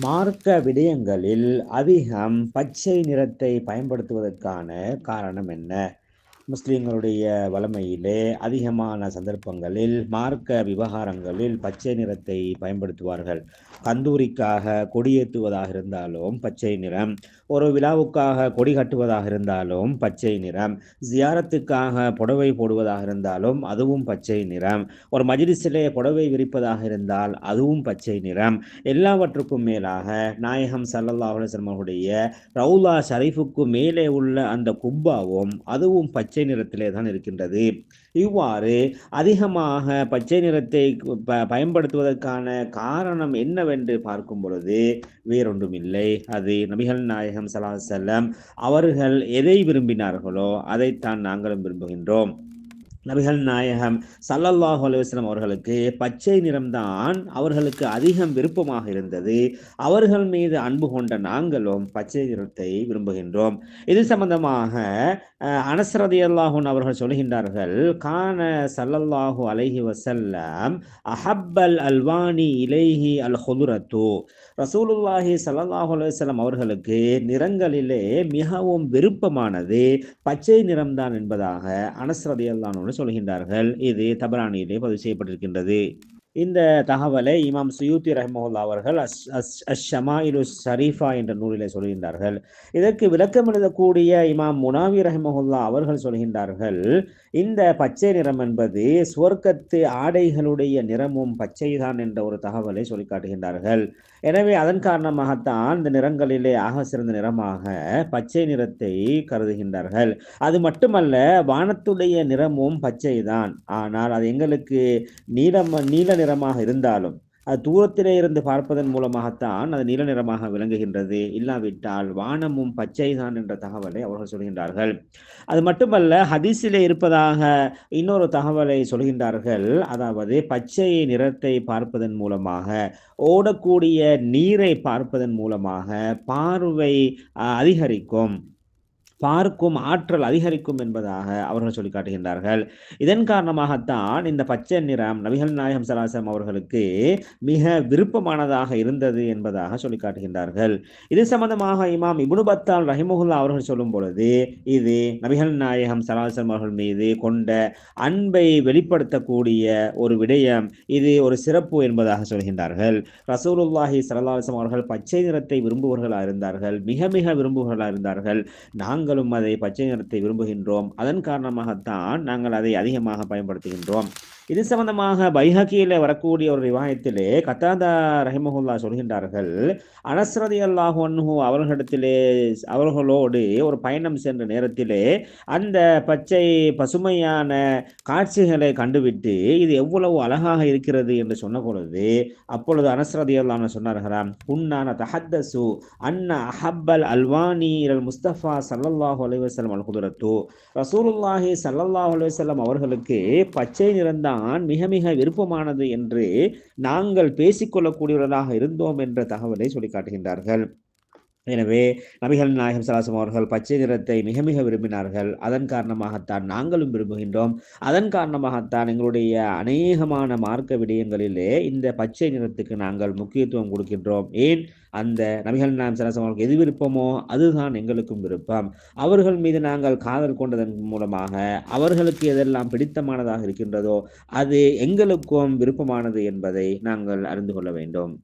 மார்க்க விடயங்களில் அதிகம் பச்சை நிறத்தை பயன்படுத்துவதற்கான காரணம் என்ன? முஸ்லீம்களுடைய வளமையிலே அதிகமான சந்தர்ப்பங்களில் மார்க்க விவகாரங்களில் பச்சை நிறத்தை பயன்படுத்துவார்கள். கந்தூரிக்காக கொடியேற்றுவதாக இருந்தாலும் பச்சை நிறம். ஒரு விழாவுக்காக கொடி கட்டுவதாக இருந்தாலும் பச்சை நிறம். ஜியாரத்துக்காக புடவை போடுவதாக இருந்தாலும் அதுவும் பச்சை நிறம். ஒரு மஜிலிசிலே புடவை விரிப்பதாக இருந்தால் அதுவும் பச்சை நிறம். எல்லாவற்றுக்கும் மேலாக நாயகம் சல்லல்லாஹு அலைஹி ரவுலா ஷரீஃபுக்கு மேலே உள்ள அந்த குப்பாவும் அதுவும் பச்சை நிறத்திலே தான் இருக்கின்றது. இவ்வாறு அதிகமாக பச்சை நிறத்தை ப பயன்படுத்துவதற்கான காரணம் என்ன என்னவென்று பார்க்கும் பொழுது வேறொன்றும் இல்லை அது நபிகள் நாயகம் சலா செல்லம் அவர்கள் எதை விரும்பினார்களோ அதைத்தான் நாங்களும் விரும்புகின்றோம். நபிகள் நாயகம் சல்லல்லாஹு அலுவலம் அவர்களுக்கு பச்சை நிறம்தான் அவர்களுக்கு அதிகம் விருப்பமாக இருந்தது. அவர்கள் மீது அன்பு கொண்ட நாங்களும் பச்சை நிறத்தை விரும்புகின்றோம். இது சம்பந்தமாக அனசரதி அல்லாஹூன் அவர்கள் சொல்கின்றார்கள் கான சல்லல்லாஹு அலஹி வசல்லம் அஹப்பல் அல்வானி இலைஹி அல் ஹொதுரத்து ரசூலுல்லாஹி சல்லாஹு அலுவலம் அவர்களுக்கு நிறங்களிலே மிகவும் விருப்பமானது பச்சை நிறம்தான் என்பதாக அனசரதி அல்லாஹ் சொல்கின்றார்கள் இது தபரானியிலே பதிவு செய்யப்பட்டிருக்கின்றது. இந்த தகவலை இமாம் சுயூத்தி ரஹ்மஹுல்லா அவர்கள் அஸ் அஸ் அஷமாயிலு ஷரீஃபா என்ற நூலிலே சொல்கின்றார்கள். இதற்கு விளக்கம் எழுதக்கூடிய இமாம் முனாவி ரஹ்மஹுல்லா அவர்கள் சொல்கின்றார்கள் இந்த பச்சை நிறம் என்பது சுவர்க்கத்து ஆடைகளுடைய நிறமும் பச்சைதான் என்ற ஒரு தகவலை சொல்லி காட்டுகின்றார்கள். எனவே அதன் காரணமாகத்தான் இந்த நிறங்களிலே ஆக சிறந்த நிறமாக பச்சை நிறத்தை கருதுகின்றார்கள். அது மட்டுமல்ல வானத்துடைய நிறமும் பச்சைதான். ஆனால் அது எங்களுக்கு நீலம் நீல நிறமாக இருந்தாலும் அது தூரத்திலே இருந்து பார்ப்பதன் மூலமாகத்தான் அது நீல நிறமாக விளங்குகின்றது. இல்லாவிட்டால் வானமும் பச்சை தான் என்ற தகவலை அவர்கள் சொல்கின்றார்கள். அது மட்டுமல்ல ஹதீஸிலே இருப்பதாக இன்னொரு தகவலை சொல்கின்றார்கள். அதாவது பச்சை நிறத்தை பார்ப்பதன் மூலமாக ஓடக்கூடிய நீரை பார்ப்பதன் மூலமாக பார்வை அதிகரிக்கும். பார்க்கும் ஆற்றல் அதிகரிக்கும் என்பதாக அவர்கள் சொல்லி காட்டுகின்றார்கள் இதன் காரணமாகத்தான் இந்த பச்சை நிறம் நபிகள் நாயகம் சலாசம் அவர்களுக்கு மிக விருப்பமானதாக இருந்தது என்பதாக சொல்லி காட்டுகின்றார்கள் இது சம்பந்தமாக இமாம் இபுனு பத்தால் ரஹிமுல்லா அவர்கள் சொல்லும் பொழுது இது நபிகள் நாயகம் சலாசம் அவர்கள் மீது கொண்ட அன்பை வெளிப்படுத்தக்கூடிய ஒரு விடயம் இது ஒரு சிறப்பு என்பதாக சொல்கின்றார்கள். ரசூலுல்லாஹி சலாசம் அவர்கள் பச்சை நிறத்தை விரும்புவர்களாக இருந்தார்கள் மிக மிக விரும்புவர்களாக இருந்தார்கள் நாங்கள் நாங்களும் அதை பச்சை நிறத்தை விரும்புகின்றோம். அதன் காரணமாகத்தான் நாங்கள் அதை அதிகமாக பயன்படுத்துகின்றோம். இது சம்பந்தமாக பைஹக்கியில் வரக்கூடிய ஒரு ரிவாயத்திலே கத்தாதா ரஹிமஹுல்லா சொல்கின்றார்கள் அனஸ்ரதி அல்லாஹு அன்ஹு அவர்களிடத்திலே அவர்களோடு ஒரு பயணம் சென்ற நேரத்திலே அந்த பச்சை பசுமையான காட்சிகளை கண்டுவிட்டு இது எவ்வளவு அழகாக இருக்கிறது என்று சொன்ன பொழுது அப்பொழுது அனஸ்ரதி அல்லாஹ் சொன்னார்களாம் உன்னான தஹத்தசு அன்ன அஹப்பல் அல்வானி இரல் முஸ்தபா சல்லல்லாஹு அலைவசல்லம் அல் குதிரத்து. ரசூலுல்லாஹி சல்லல்லாஹு அலைவசல்லம் அவர்களுக்கு பச்சை நிறந்தான் தான் மிக மிக விருப்பமானது என்று நாங்கள் பேசிக்கொள்ளக்கூடியவர்களாக இருந்தோம் என்ற தகவலை சொல்லி காட்டுகின்றார்கள். எனவே நபிகள் நாயகம் சலாசம் அவர்கள் பச்சை நிறத்தை மிக மிக விரும்பினார்கள். அதன் காரணமாகத்தான் நாங்களும் விரும்புகின்றோம். அதன் காரணமாகத்தான் எங்களுடைய அநேகமான மார்க்க விடயங்களிலே இந்த பச்சை நிறத்துக்கு நாங்கள் முக்கியத்துவம் கொடுக்கின்றோம். ஏன்? அந்த நபிகள் நாயம் சலாசம் அவர்களுக்கு எது விருப்பமோ அதுதான் எங்களுக்கும் விருப்பம். அவர்கள் மீது நாங்கள் காதல் கொண்டதன் மூலமாக அவர்களுக்கு எதெல்லாம் பிடித்தமானதாக இருக்கின்றதோ அது எங்களுக்கும் விருப்பமானது என்பதை நாங்கள் அறிந்து கொள்ள வேண்டும்.